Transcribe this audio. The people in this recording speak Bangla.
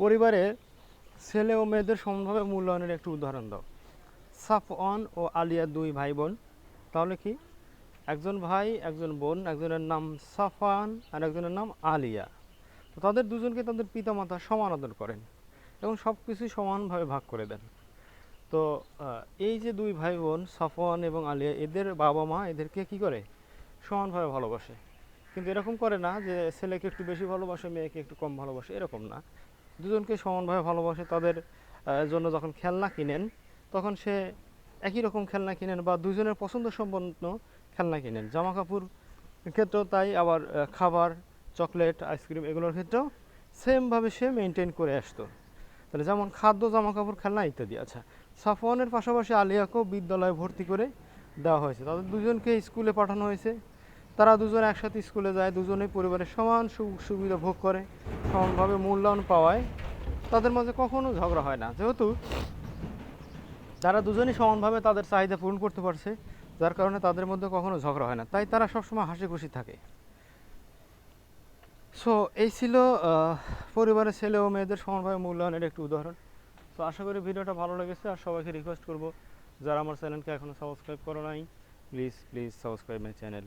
পরিবারে ছেলে ও মেয়েদের সমানভাবে মূল্যায়নের একটি উদাহরণ দাও। সাফওয়ান ও আলিয়া দুই ভাই বোন তাহলে কি? একজন ভাই, একজন বোন, একজনের নাম সাফান আর একজনের নাম আলিয়া। তো তাদের দুজনকে তাদের পিতামাতা সমান আদর করেন এবং সব কিছুই সমানভাবে ভাগ করে দেন। তো এই যে দুই ভাই বোন সাফওয়ান এবং আলিয়া, এদের বাবা মা এদেরকে কি করে? সমানভাবে ভালোবাসে। কিন্তু এরকম করে না যে ছেলেকে একটু বেশি ভালোবাসে, মেয়েকে একটু কম ভালোবাসে, এরকম না। দুজনকে সমানভাবে ভালোবাসে, তাদের জন্য যখন খেলনা কিনেন, তখন সে একই রকম খেলনা কিনেন বা দুজনের পছন্দ সম্পন্ন খেলনা কিনেন। জামা কাপড় ক্ষেত্রেও তাই, আবার খাবার, চকলেট, আইসক্রিম এগুলোর ক্ষেত্রেও সেমভাবে সে মেনটেন করে আসতো। তাহলে যেমন খাদ্য, জামা কাপড়, খেলনা ইত্যাদি। আচ্ছা সাফওয়ানের পাশাপাশি আলিয়াকেও বিদ্যালয়ে ভর্তি করে দেওয়া হয়েছে। তাদের দুজনকে স্কুলে পাঠানো হয়েছে। তারা দুজন একসাথে স্কুলে যায়, দুজনেই পরিবারের সমান সুখ সুবিধা ভোগ করে, সমানভাবে মূল্যায়ন পাওয়ায়। তাদের মাঝে কখনো ঝগড়া হয় না। যেহেতু তারা দুজনেই সমানভাবে তাদের চাহিদা পূরণ করতে পারছে, যার কারণে তাদের মধ্যে কখনো ঝগড়া হয় না। তাই তারা সবসময় হাসি খুশি থাকে। সো এই ছিল পরিবারের ছেলে ও মেয়েদের সমানভাবে মূল্যায়নের একটি উদাহরণ। তো আশা করি ভিডিওটা ভালো লেগেছে। আর সবাইকে রিকোয়েস্ট করব, যারা আমার চ্যানেলকে এখনও সাবস্ক্রাইব করো নাই please please subscribe my channel